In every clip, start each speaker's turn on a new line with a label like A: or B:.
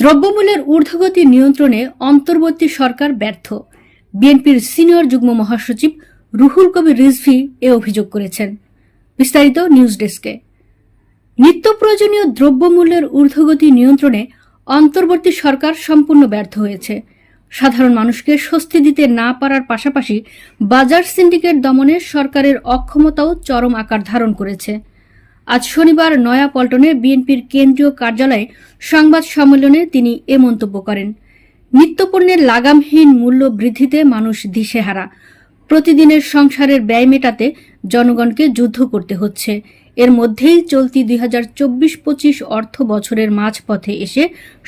A: দ্রব্যমূল্যের ঊর্ধ্বগতি নিয়ন্ত্রণে অন্তর্বর্তী সরকার ব্যর্থ বিএনপির সিনিয়র যুগ্ম মহাসচিব রুহুল কবির রিজভি এ অভিযোগ করেছেন বিস্তারিত নিউজ ডেস্কে নিত্য প্রয়োজনীয় দ্রব্যমূল্যের ঊর্ধ্বগতি নিয়ন্ত্রণে অন্তর্বর্তী সরকার সম্পূর্ণ ব্যর্থ হয়েছে সাধারণ মানুষকে স্বস্তি দিতে না পারার পাশাপাশি বাজার সিন্ডিকেট দমনে সরকারের অক্ষমতাও চরম আকার ধারণ করেছে আজ শনিবার নয়াপল্টনে বিএনপির কেন্দ্রীয় কার্যালয়ে সংবাদ সম্মেলনে তিনি এ মন্তব্য করেন নিত্যপণ্যের লাগামহীন মূল্য বৃদ্ধিতে মানুষ দিশেহারা প্রতিদিনের সংসারের ব্যয় মেটাতে জনগণকে যুদ্ধ করতে হচ্ছে এর মধ্যেই চলতি দুই হাজার চব্বিশ পঁচিশ অর্থ বছরের মাঝপথে এসে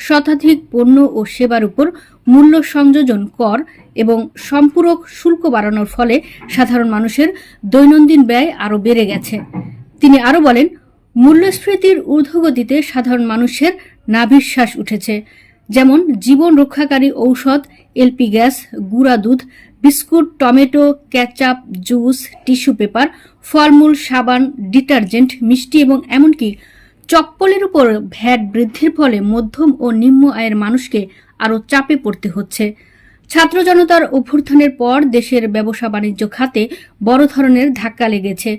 A: শতাধিক পণ্য ও সেবার উপর মূল্য সংযোজন কর এবং সম্পূরক শুল্ক বাড়ানোর ফলে সাধারণ মানুষের দৈনন্দিন ব্যয় আরও বেড়ে গেছে তিনি আরও বলেন মূল্যস্ফীতির ঊর্ধ্বগতিতে সাধারণ মানুষের নাভিশ্বাস উঠেছে যেমন জীবন রক্ষাকারী ঔষধ এলপি গ্যাস গুঁড়া দুধ biscuit tomato ketchup juice tissue paper ফলমূল সাবান ডিটারজেন্ট মিষ্টি এবং এমনকি চপ্পলের উপর ভ্যাট বৃদ্ধির ফলে মধ্যম ও নিম্ন আয়ের মানুষকে আরও চাপে পড়তে হচ্ছে ছাত্র জনতার অভ্যুত্থানের পর দেশের ব্যবসা বাণিজ্য খাতে বড় ধরনের ধাক্কা লেগেছে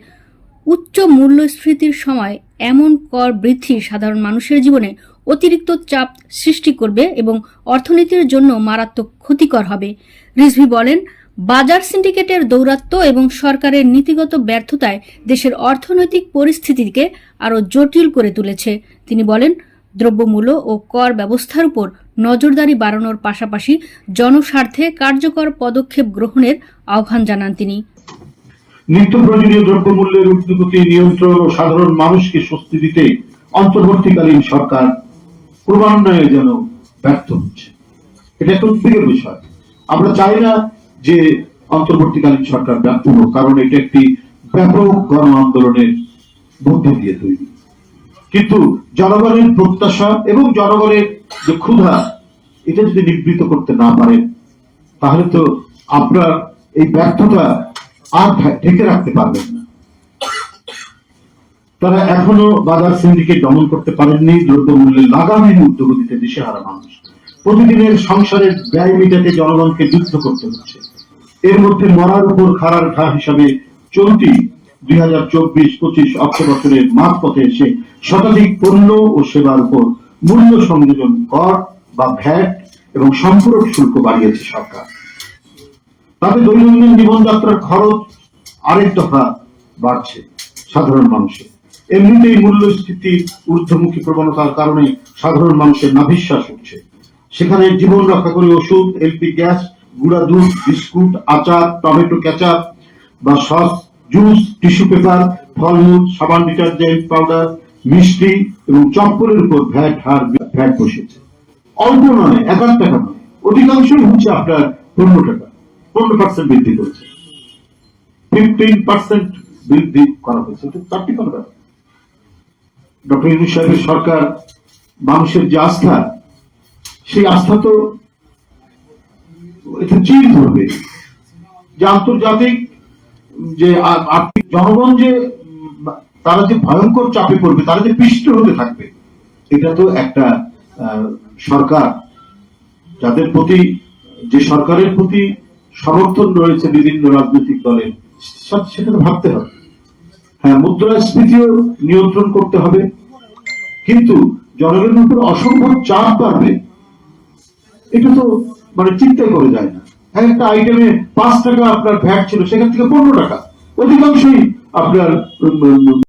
A: উচ্চ মূল্যস্ফীতির সময় এমন কর বৃদ্ধি সাধারণ মানুষের জীবনে অতিরিক্ত চাপ সৃষ্টি করবে এবং অর্থনীতির জন্য মারাত্মক ক্ষতিকর হবে রিজভি বলেন বাজার সিন্ডিকেটের দৌরাত্ম্য এবং সরকারের নীতিগত ব্যর্থতায় দেশের অর্থনৈতিক পরিস্থিতিকে আরও জটিল করে তুলেছে তিনি বলেন দ্রব্যমূল্য ও কর ব্যবস্থার উপর নজরদারি বাড়ানোর পাশাপাশি জনস্বার্থে কার্যকর পদক্ষেপ গ্রহণের আহ্বান জানান তিনি নিত্য প্রয়োজনীয় দ্রব্য মূল্যের উর্ধগতি নিয়ন্ত্রণ ও সাধারণ মানুষকে স্বস্তি দিতে অন্তর্বর্তীকালীন সরকার ক্রমান্বয়ে যেন ব্যর্থ হচ্ছে এটা একটা উদ্বেগের বিষয় আমরা চাই না যে অন্তর্বর্তীকালীন সরকার ব্যর্থ হোক কারণ এটা একটি ব্যাপক গণ আন্দোলনের মধ্যে দিয়ে তৈরি কিন্তু জনগণের প্রত্যাশা এবং জনগণের যে ক্ষুধা এটা যদি নিবৃত করতে না পারেন তাহলে তো আপনার এই ব্যর্থতা আর ঢেকে রাখতে পারবেন না তারা এখনো বাজার সিন্ডিকেট দমন করতে পারেননি দ্রব্যমূল্যে লাগামহীন উদ্যোগ দিতে হারা মানুষ প্রতিদিনের সংসারের ব্যয় মিটাতে জনগণকে যুদ্ধ করতে হচ্ছে এর মধ্যে মরার উপর খারার ঘা হিসাবে চলতি দুই হাজার চব্বিশ পঁচিশ অর্থ বছরের মাঝপথে এসে শতাধিক পণ্য ও সেবার উপর মূল্য সংযোজন কর বা ভ্যাট এবং সম্পূরক শুল্ক বাড়িয়েছে সরকার তাতে দৈনন্দিন জীবনযাত্রার খরচ আরেক দফা বাড়ছে সাধারণ মানুষের এমনিতেই মূল্যস্ফীতির ঊর্ধ্বমুখী প্রবণতার কারণে সাধারণ মানুষের নাভিশ্বাস উঠছে সেখানে জীবন রক্ষা করে ওষুধ এলপি গ্যাস গুড়া দুধ বিস্কুট আচার টমেটো কেচাপ বা সস জুস টিস্যু পেপার ফলমূল সাবান ডিটারজেন্ট পাউডার মিষ্টি এবং চপ্পলের উপর ভ্যাট হার ভ্যাট বসেছে অল্প নয় এক টাকা নয় অধিকাংশই হচ্ছে আপনার পনেরো টাকা পার্সেন্ট বৃদ্ধি ফিফটিন পার্সেন্ট বৃদ্ধি করা হয়েছে চারটি কোনো ব্যাপার ডক্টর ইউনুস সাহেবের সরকার মানুষের যে আস্থা সেই আস্থা তো এটা ধরবে যে আন্তর্জাতিক যে আর্থিক জনগণ যে তারা যে ভয়ঙ্কর চাপে পড়বে তারা যে পিষ্ট হতে থাকবে এটা তো একটা সরকার যাদের প্রতি যে সরকারের প্রতি সমর্থন রয়েছে বিভিন্ন রাজনৈতিক দলের সেখানে ভাবতে হবে হ্যাঁ মুদ্রাস্ফীতিও নিয়ন্ত্রণ করতে হবে কিন্তু জনগণের উপর অসম্ভব চাপ বাড়বে এটা তো মানে চিন্তাই করে যায় না হ্যাঁ, একটা আইটেমে পাঁচ টাকা আপনার ভ্যাট ছিল সেখান থেকে পনেরো টাকা অধিকাংশই আপনার